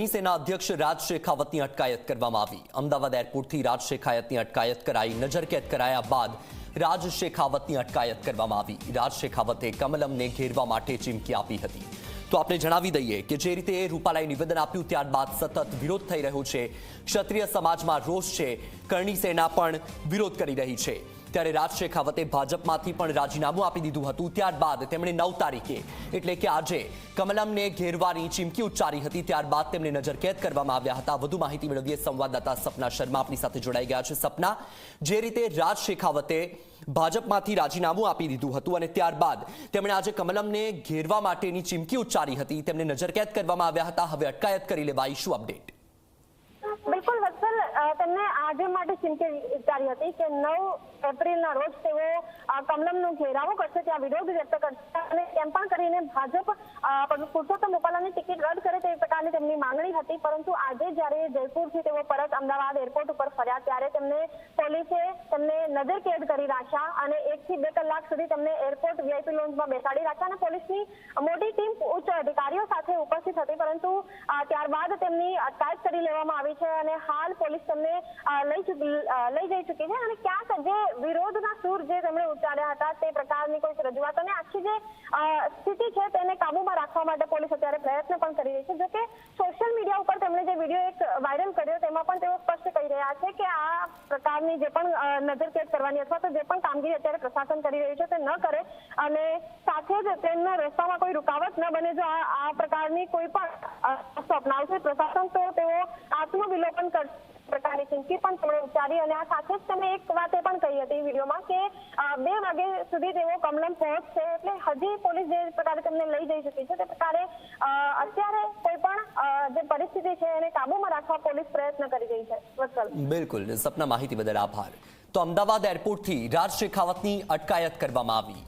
કરણી સેના અધ્યક્ષ રાજ અટકાયત કરવામાં આવી. અમદાવાદ એરપોર્ટથી રાજ અટકાયત કરાઈ. નજરકેદ કરાયા બાદ રાજ અટકાયત કરવામાં આવી. રાજ કમલમને ઘેરવા માટે ચીમકી આપી હતી. તો આપણે જણાવી દઈએ કે જે રીતે રૂપાલાએ નિવેદન આપ્યું ત્યારબાદ સતત વિરોધ થઈ રહ્યો છે. ક્ષત્રિય સમાજમાં રોષ છે. કરણી સેના પણ વિરોધ કરી રહી છે. ત્યારે રાજ શેખાવતે ભાજપમાંથી પણ રાજીનામું આપી દીધું હતું. ત્યારબાદ તેમણે નવ તારીખે, એટલે કે આજે, કમલમને ઘેરવાની ચીમકી ઉચ્ચારી હતી. ત્યારબાદ તેમને નજરકેદ કરવામાં આવ્યા હતા. વધુ માહિતી મેળવીએ સંવાદદાતા સપના શર્મા આપણી સાથે જોડાઈ ગયા છે. સપના, જે રીતે રાજ શેખાવતે ભાજપમાંથી રાજીનામું આપી દીધું હતું અને ત્યારબાદ તેમણે આજે કમલમને ઘેરવા માટેની ચીમકી ઉચ્ચારી હતી. તેમને નજરકેદ કરવામાં આવ્યા હતા. હવે અટકાયત કરી લેવાઈ શું અપડેટ? તેમને આજે માટે ચિંતા વિચારી હતી કે નવ એપ્રિલના રોજ તેઓ કમલમનો ઘેરાવો કરશે, ત્યાં વિરોધ વ્યક્ત કરશે અને તેમ પણ કરીને ભાજપ પુરુષોત્તમ રૂપાલાની ટિકિટ રદ કરે તે પ્રકારની તેમની માંગણી હતી, પરંતુ આજે જ્યારે જયપુરથી તેઓ પરત અમદાવાદ એરપોર્ટ ઉપર ફર્યા ત્યારે તેમને પોલીસે તેમને નજરકેદ કરી રાખ્યા અને એકથી બે કલાક સુધી તેમને એરપોર્ટ વીઆઈપી લોન્જમાં બેસાડી રાખ્યા અને પોલીસની મોટી ટીમ ઉચ્ચ અધિકારીઓ સાથે ઉપસ્થિત હતી, પરંતુ ત્યારબાદ તેમની અટકાયત કરી લેવામાં આવી છે અને હાલ પોલીસ તેમને લઈ લઈ જઈ ચૂકી છે અને ક્યાંક જે વિરોધના સૂર જે તેમણે ઉચ્ચાર્યા હતા તે પ્રકારની કોઈ રજૂઆત અને આખી જે સ્થિતિ છે તેને કાબુમાં રાખવા માટે પોલીસ અત્યારે પ્રયત્ન પણ કરી રહી છે. જોકે સોશિયલ મીડિયા ઉપર તેમણે જે વીડિયો એક વાયરલ કર્યો તેમાં પણ તેઓ સ્પષ્ટ કહી રહ્યા છે કે આ પ્રકારની જે પણ નજરકેદ કરવાની અથવા તો જે પણ કામગીરી અત્યારે પ્રશાસન કરી રહ્યું છે તે ન કરે અને સાથે જ ટ્રેનના રસ્તામાં કોઈ રૂકાવટ ન બને જો આ પ્રકારની કોઈ પણ અપનાવશે પ્રશાસન તો તેઓ આત્મવિલોપન કરશે પ્રકારની ચીમકી પણ તેમણે ઉચ્ચારી અને આ સાથે જ તમે એક વાત એ પણ કહી હતી વિડીયોમાં કે બે વાગે સુધી તેઓ કમલમ પહોંચશે એટલે હજી પોલીસ જે પ્રકારે તેમને લઈ જઈ શકી છે તે પ્રકારે અત્યારે કોઈ પણ જે પરિસ્થિતિ છે એને કાબુમાં રાખવા પોલીસ પ્રયત્ન કરી રહી છે. બિલકુલ. સપના માહિતી બદલ આભાર. તો અમદાવાદ એરપોર્ટથી રાજ શેખાવતની અટકાયત કરવામાં આવી.